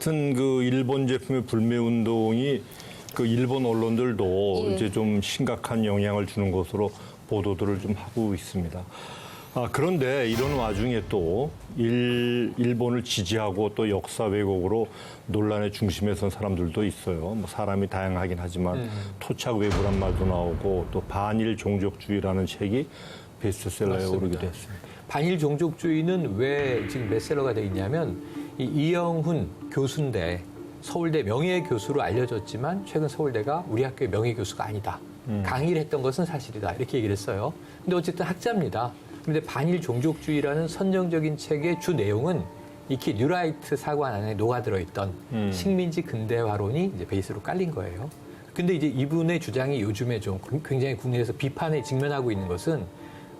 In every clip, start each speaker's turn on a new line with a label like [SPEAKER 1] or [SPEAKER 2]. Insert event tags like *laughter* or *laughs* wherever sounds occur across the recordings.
[SPEAKER 1] 같은 그 일본 제품의 불매 운동이 그 일본 언론들도
[SPEAKER 2] 예.
[SPEAKER 1] 이제 좀 심각한 영향을 주는 것으로 보도들을 좀 하고 있습니다. 아, 그런데 이런 와중에 또 일, 일본을 지지하고 또 역사 왜곡으로 논란의 중심에 선 사람들도 있어요. 뭐 사람이 다양하긴 하지만 토착 외부란 말도 나오고 또 반일 종족주의라는 책이 베스트셀러에
[SPEAKER 3] 맞습니다.
[SPEAKER 1] 오르기도 했습니다.
[SPEAKER 3] 반일 종족주의는 왜 지금 베스트셀러가 되어 있냐면 이 이영훈 교수인데 서울대 명예 교수로 알려졌지만 최근 서울대가 우리 학교의 명예 교수가 아니다. 강의를 했던 것은 사실이다. 이렇게 얘기를 했어요. 근데 어쨌든 학자입니다. 근데 반일 종족주의라는 선정적인 책의 주 내용은 익히 뉴라이트 사관 안에 녹아들어 있던 식민지 근대화론이 이제 베이스로 깔린 거예요. 근데 이제 이분의 주장이 요즘에 좀 굉장히 국내에서 비판에 직면하고 있는 것은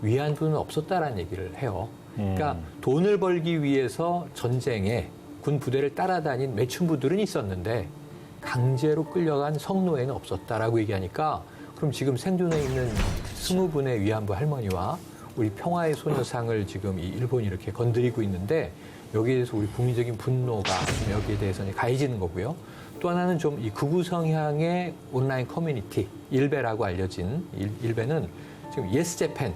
[SPEAKER 3] 위안부는 없었다라는 얘기를 해요. 그러니까 돈을 벌기 위해서 전쟁에 군 부대를 따라다닌 매춘부들은 있었는데 강제로 끌려간 성노예는 없었다라고 얘기하니까 그럼 지금 생존해 있는 스무 분의 위안부 할머니와 우리 평화의 소녀상을 지금 이 일본이 이렇게 건드리고 있는데 여기에 대해서 우리 국민적인 분노가 좀 여기에 대해서 이제 가해지는 거고요. 또 하나는 좀 이 극우 성향의 온라인 커뮤니티 일베라고 알려진 일, 일베는 지금 예스 재팬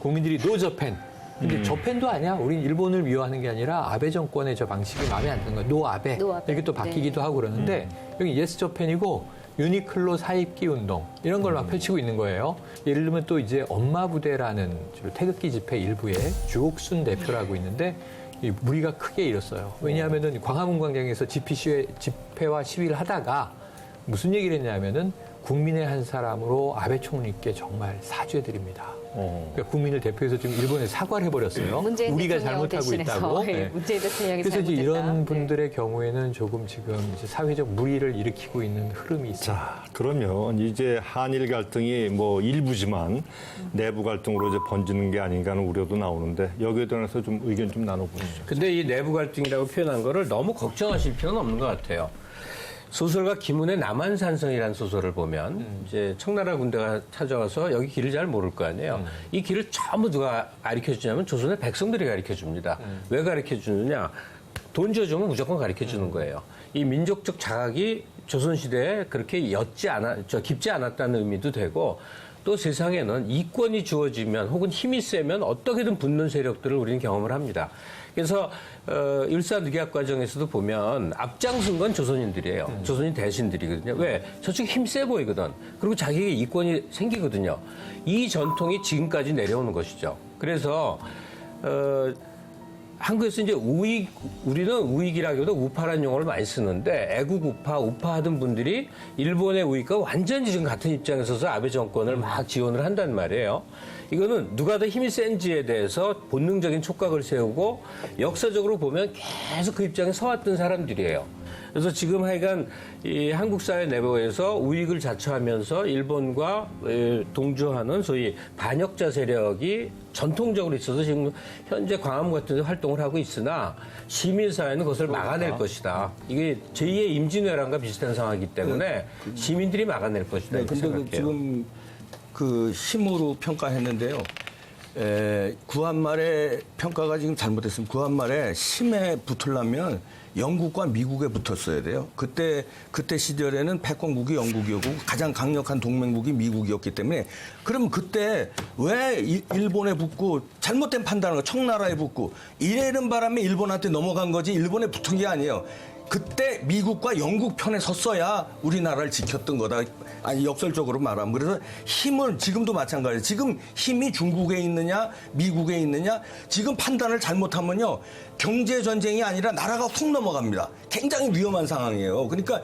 [SPEAKER 3] 국민들이 노 저팬 근데 저팬도 아니야. 우린 일본을 미워하는 게 아니라 아베 정권의 저 방식이 마음에 안 드는 거야. 노 아베.
[SPEAKER 2] 노 아베.
[SPEAKER 3] 이렇게 또 바뀌기도 하고 그러는데 여기 예스 저 팬이고 유니클로 사입기 운동 이런 걸막 펼치고 있는 거예요. 예를 들면 또 이제 엄마 부대라는 태극기 집회 일부의 주옥순 대표라고 있는데 이 무리가 크게 일었어요. 왜냐하면은 광화문 광장에서 집회 시위, 집회와 시위를 하다가 무슨 얘기를 했냐면은 국민의 한 사람으로 아베 총리께 정말 사죄드립니다.
[SPEAKER 1] 어.
[SPEAKER 3] 그러니까 국민을 대표해서 지금 일본에 사과를 해버렸어요.
[SPEAKER 2] 문재인
[SPEAKER 3] 우리가
[SPEAKER 2] 대통령
[SPEAKER 3] 잘못하고
[SPEAKER 2] 대신해서
[SPEAKER 3] 있다고. *laughs*
[SPEAKER 2] 예,
[SPEAKER 3] 네.
[SPEAKER 2] 문재인 대통령이
[SPEAKER 3] 그래서 이제
[SPEAKER 2] 잘못했다.
[SPEAKER 3] 이런
[SPEAKER 2] 네.
[SPEAKER 3] 분들의 경우에는 조금 지금 이제 사회적 무리를 일으키고 있는 흐름이 있어요.
[SPEAKER 1] 자, 그러면 이제 한일 갈등이 뭐 일부지만 내부 갈등으로 이제 번지는 게 아닌가 하는 우려도 나오는데 여기에 대해서 좀 의견 좀 나눠보시죠.
[SPEAKER 4] 근데 이 내부 갈등이라고 표현한 거를 너무 걱정하실 필요는 없는 것 같아요. 소설가 김훈의 남한산성이라는 소설을 보면 이제 청나라 군대가 찾아와서 여기 길을 잘 모를 거 아니에요. 이 길을 전부 누가 가르쳐 주냐면 조선의 백성들이 가르쳐 줍니다. 왜 가르쳐 주느냐? 돈 줘주면 무조건 가르쳐 주는 거예요. 이 민족적 자각이 조선시대에 그렇게 옅지 않아, 저 깊지 않았다는 의미도 되고 또 세상에는 이권이 주어지면 혹은 힘이 세면 어떻게든 붙는 세력들을 우리는 경험을 합니다. 그래서 어, 일사늑약 과정에서도 보면 앞장선 건 조선인들이에요. 조선인 대신들이거든요. 왜? 저쪽 힘세 보이거든. 그리고 자기에게 이권이 생기거든요. 이 전통이 지금까지 내려오는 것이죠. 그래서 어, 한국에서 이제 우익, 우리는 우익이라기보다 우파라는 용어를 많이 쓰는데 애국 우파, 우파 하던 분들이 일본의 우익과 완전히 지금 같은 입장에 서 서 아베 정권을 막 지원을 한단 말이에요. 이거는 누가 더 힘이 센지에 대해서 본능적인 촉각을 세우고 역사적으로 보면 계속 그 입장에 서왔던 사람들이에요. 그래서 지금 하여간 이 한국 사회 내부에서 우익을 자처하면서 일본과 에, 동조하는 소위 반역자 세력이 전통적으로 있어서 지금 현재 광화문 같은 데 활동을 하고 있으나 시민사회는 그것을 막아낼 것이다. 이게 제2의 임진왜란과 비슷한 상황이기 때문에 시민들이 막아낼 것이다.
[SPEAKER 5] 네, 근데 그. 지금 그 힘으로 평가했는데요. 에, 구한말의 평가가 지금 잘못됐습니다. 구한말에 힘에 붙으려면 영국과 미국에 붙었어야 돼요. 그때 그때 시절에는 패권국이 영국이었고 가장 강력한 동맹국이 미국이었기 때문에 그럼 그때 왜 일- 일본에 붙고 잘못된 판단을 거 청나라에 붙고 이래는 바람에 일본한테 넘어간 거지 일본에 붙은 게 아니에요. 그때 미국과 영국 편에 섰어야 우리나라를 지켰던 거다. 아니 역설적으로 말하면 그래서 힘을 지금도 마찬가지예요. 지금 힘이 중국에 있느냐 미국에 있느냐 지금 판단을 잘못하면요 경제 전쟁이 아니라 나라가 훅 넘어갑니다. 굉장히 위험한 상황이에요. 그러니까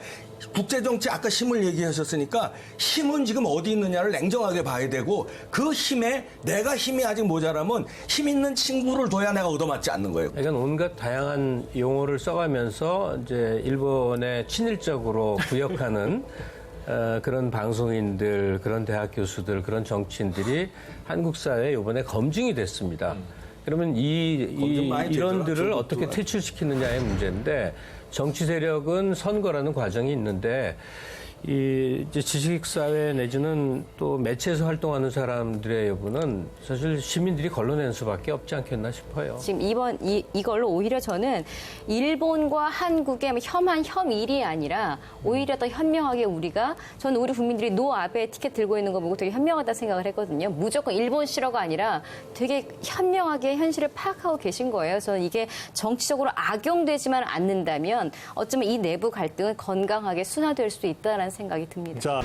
[SPEAKER 5] 국제 정치 아까 힘을 얘기하셨으니까 힘은 지금 어디 있느냐를 냉정하게 봐야 되고 그 힘에 내가 힘이 아직 모자라면 힘 있는 친구를 둬야 내가 얻어맞지 않는 거예요.
[SPEAKER 4] 그러니까 온갖 다양한 용어를 써가면서 이제 일본에 친일적으로 구역하는 *laughs* 어, 그런 방송인들, 그런 대학 교수들, 그런 정치인들이 한국 사회에 이번에 검증이 됐습니다. 그러면 이, 이
[SPEAKER 5] 되더라,
[SPEAKER 4] 어떻게. 퇴출시키느냐의 문제인데 정치 세력은 선거라는 과정이 있는데 이 이제 지식사회 내지는 또 매체에서 활동하는 사람들의 여부는 사실 시민들이 걸러내는 수밖에 없지 않겠나 싶어요.
[SPEAKER 2] 지금 이번 이, 이걸로 오히려 저는 일본과 한국의 뭐 혐한 혐일이 아니라 오히려 더 현명하게 우리가 저는 우리 국민들이 노 아베 티켓 들고 있는 거 보고 되게 현명하다 생각을 했거든요. 무조건 일본 싫어가 아니라 되게 현명하게 현실을 파악하고 계신 거예요. 저는 이게 정치적으로 악용되지만 않는다면 어쩌면 이 내부 갈등은 건강하게 순화될 수 있다는 생각이 듭니다.
[SPEAKER 1] 자.